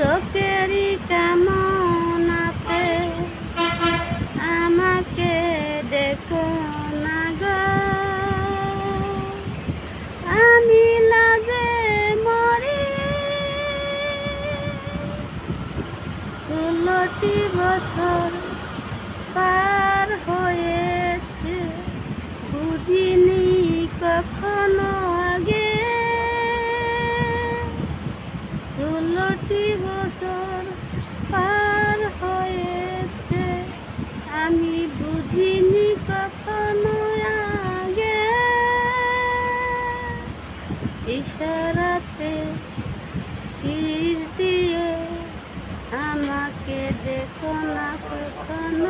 চোখেরই কামনাতে আমাকে দেখো না গো। আমি লাজে মরি। ষোলোটি বছর পার হয়েছে, বুঝিনি কখন ষোলোটি বছর পার হয়েছে। আমি বুঝিনি কখনো আগে। ইশারাতে শির দিয়ে আমাকে দেখো না কখনো।